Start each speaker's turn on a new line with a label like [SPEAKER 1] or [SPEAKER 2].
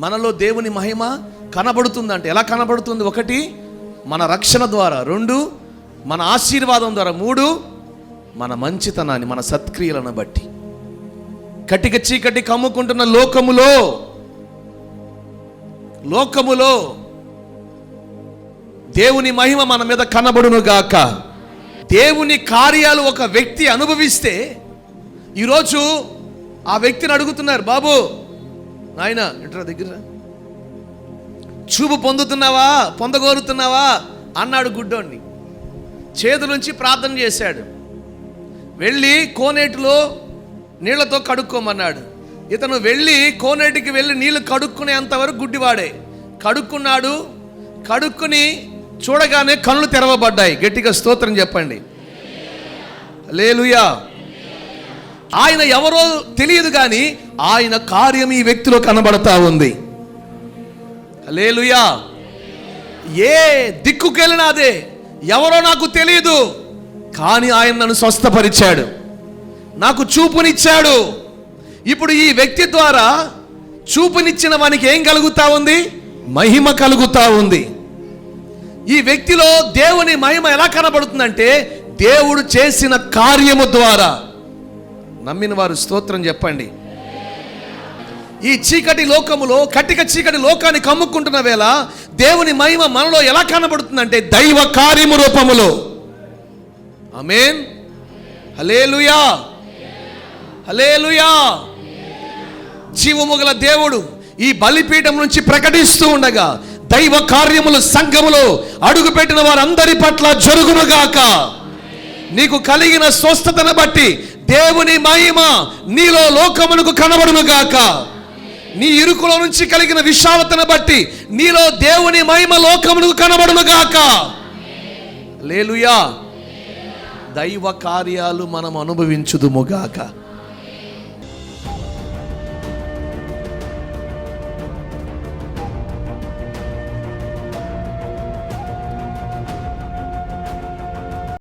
[SPEAKER 1] మనలో దేవుని మహిమ కనబడుతుందంటే ఎలా కనబడుతుంది? ఒకటి మన రక్షణ ద్వారా. రెండు మన ఆశీర్వాదం ద్వారా. మూడు మన మంచితనాన్ని మన సత్క్రియలను బట్టి. కటిక చీకటి కమ్ముకుంటున్న లోకములో లోకములో దేవుని మహిమ మన మీద కనబడును గాక. దేవుని కార్యాలు ఒక వ్యక్తి అనుభవిస్తే ఈరోజు ఆ వ్యక్తిని అడుగుతున్నారు బాబు నాయన ఇంటర్ దగ్గర చూపు పొందుతున్నావా? పొందగోరుతున్నావా? అన్నాడు గుడ్డోడిని చేతులుంచి ప్రార్థన చేశాడు. వెళ్ళి కోనేటిలో నీళ్ళతో కడుక్కోమన్నాడు. ఇతను వెళ్ళి కోనేటికి వెళ్ళి నీళ్ళు కడుక్కునేంతవరకు గుడ్డివాడే. కడుక్కున్నాడు. కడుక్కుని చూడగానే కళ్ళు తెరవబడ్డాయి. గట్టిగా స్తోత్రం చెప్పండి. లేలుయా ఆయన ఎవరో తెలియదు కానీ ఆయన కార్యం ఈ వ్యక్తిలో కనబడతా ఉంది. లేలుయా ఏ దిక్కుకెళ్ళినా అదే. ఎవరో నాకు తెలియదు కానీ ఆయన నన్ను స్వస్థపరిచాడు. నాకు చూపునిచ్చాడు. ఇప్పుడు ఈ వ్యక్తి ద్వారా చూపునిచ్చిన వానికి ఏం కలుగుతా ఉంది? మహిమ కలుగుతా ఉంది. ఈ వ్యక్తిలో దేవుని మహిమ ఎలా కనబడుతుందంటే దేవుడు చేసిన కార్యము ద్వారా. నమ్మిన వారు స్తోత్రం చెప్పండి. ఈ చీకటి లోకములో కటిక చీకటి లోకాన్ని కమ్ముకుంటున్న వేళ దేవుని మహిమ మనలో ఎలా కనబడుతుందంటే దైవ కార్యము రూపములో. అమేన్ హలేలుయా హలేలుయా జీవముగల దేవుడు ఈ బలిపీఠం నుంచి ప్రకటిస్తూ ఉండగా దైవ కార్యములు సంఘములో అడుగుపెట్టిన వారందరి పట్ల జరుగునుగాక. నీకు కలిగిన స్వస్థతను బట్టి దేవుని మహిమ నీలో లోకమునకు కనబడునుగాక. నీ ఇరుకులో నుంచి కలిగిన విషావతను బట్టి నీలో దేవుని మహిమ లోకమునకు కనబడునుగాక లేలుయా. దైవ కార్యాలు మనం అనుభవించుదుముగాక